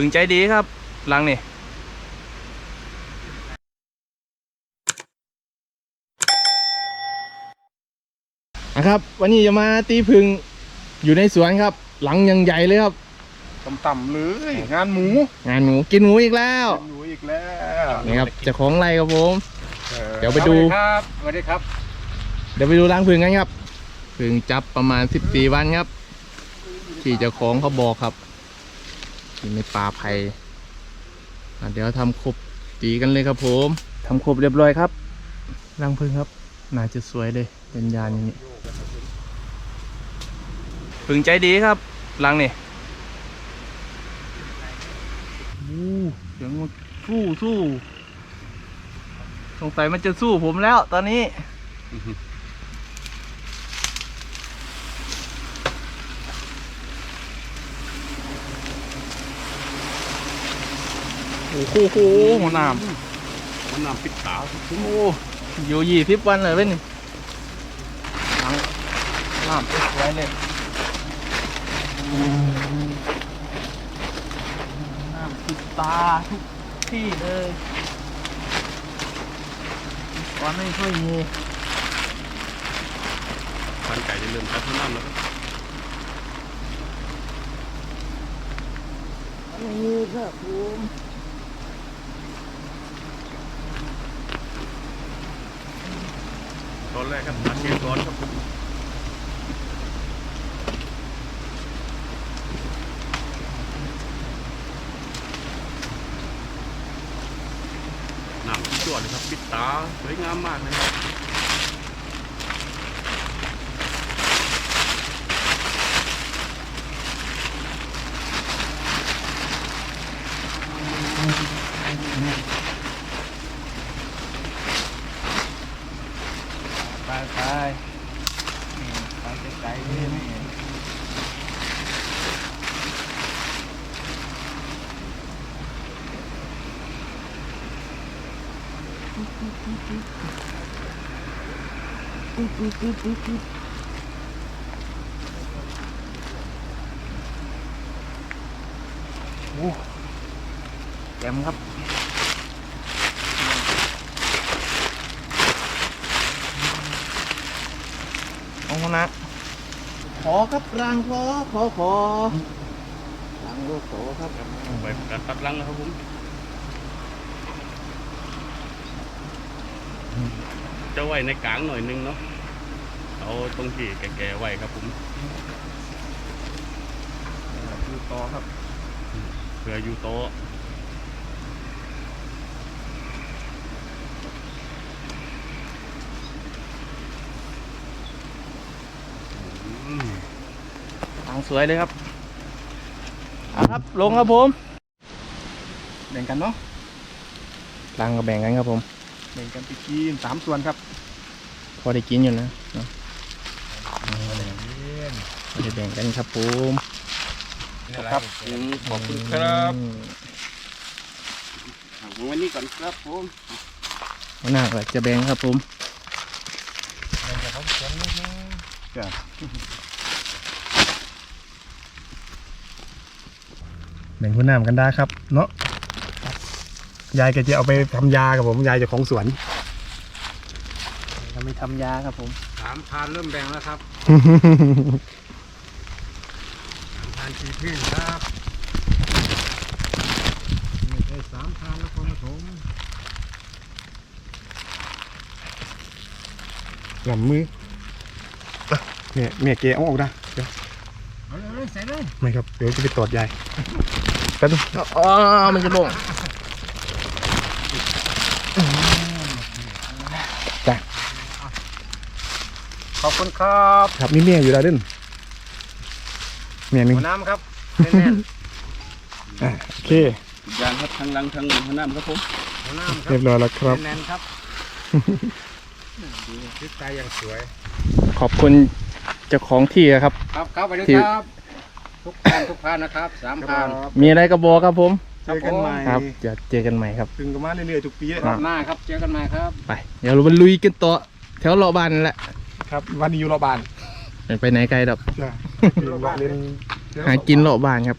พึงใจดีครับหลังนี่นะครับ วันนี้จะมาตีพึงอยู่ในสวนครับ หลังยังใหญ่เลยครับต่ำๆเลยงานหมูงานหมูกินหมูอีกแล้วหมูอีกแล้วนี่ครับเจ้าของไรครับผมออเดี๋ยวไปดู ครับสวัสดีครับ เดี๋ยวไปดูรังพึงกันครับ พึงจับประมาณ14วันครับ ที่เจ้าของเขาบอกครับ อยู่ในป่าไผ่อะเดี๋ยวทำครบตีกันเลยครับผมทำครบเรียบร้อยครับรังพึงครับน่าจะสวยเลยเป็นยานอย่างนี้พึงใจดีครับรังนี่อู้เสียงมันสู้สู้สงสัยมันจะสู้ผมแล้วตอนนี้ โอ้โหโหหัวหนามมันนำปิดตาโอ้อยู่ยี่สิบวันเลยเว้ยนี่หลังน้ำสวยเลยน้ำติดตาทุกที่เลยก่อนไม่ค่อยมีพันไก่จะเริ่มพัฒนาแล้วครับไม่มีครับผม อนแรกครับอาเชียงก่อนครับผมน้ำที่วดเลยครับปิดตาสวยงามมากเลยครับ ไปไปนี่ไปไกลๆเลยนี่ โอ้แจ่มครับเอานะขอครับรางขอขอขอรางลูกโตครับ ไปตัดตัดลังนะครับผม จะไว้ในกลางหน่อยนึงเนาะเอาตรงที่แก่ๆไว้ครับผมดูต่อครับเผื่ออยู่โต๊ะอืมทางสวยเลยครับเอาครับ ลงครับผม แบ่งกันเนาะรางก็แบ่งกันครับผม แบ่งกันไปกินสามส่วนครับ พอได้กินอยู่นะเนาะพอได้แบ่งกันครับผมครับขอบคุณครับอืมวันนี้ก่อนครับผมหัวหน้าก็จะแบ่งครับผมแบ่งคุณน้ำกันได้ครับ เนาะ ยายแกจะเอาไปทำยากับผม ยายเจะของสวนเราไม่ทำยาครับผมสามพานเริ่มแบ่งแล้วครับสามพานชีพึ่งครับไม่ใช่สามพานแล้วคนผสมหล่ำมืออะเนี่ยเมียเกเอาออกนะเดี๋ยวเอาเลยใส่เลยไม่ครับ เดี๋ยวจะไปตรวจยายแป๊บนึงอ๋อมันจะลง ขอบคุณครับครับนี่เมียอยู่แล้วเด่นเมียหนึ่งหัวน้ำครับแน่นอะโอเคๆยางครับทั้งลังทั้งหัวน้ำครับผมหัวน้ำครัเรียบร้อยแล้วครับ แน่นๆครับทิศใจยังสวย ขอบคุณเจ้าของที่ครับ ครับครับไปด้วยที่ ครับ ทุกพานทุกพานนะครับสามพานมีอะไรก็บอกครับผมเจอกันใหม่ ครับจะเจอกันใหม่ครับ ถึงกันมาเรื่อยๆทุกปีเลย รอบหน้าครับเจอกันใหม่ครับ ไป เดี๋ยวเราไปลุยกันต่อแถวเลาะบ้านนั่นแหละ ครับวันนี้อยู่รอบานไม่ไปไหนไกลดอกจ้ะอยู่รอบเล่นหากินเลาะบ้านครับ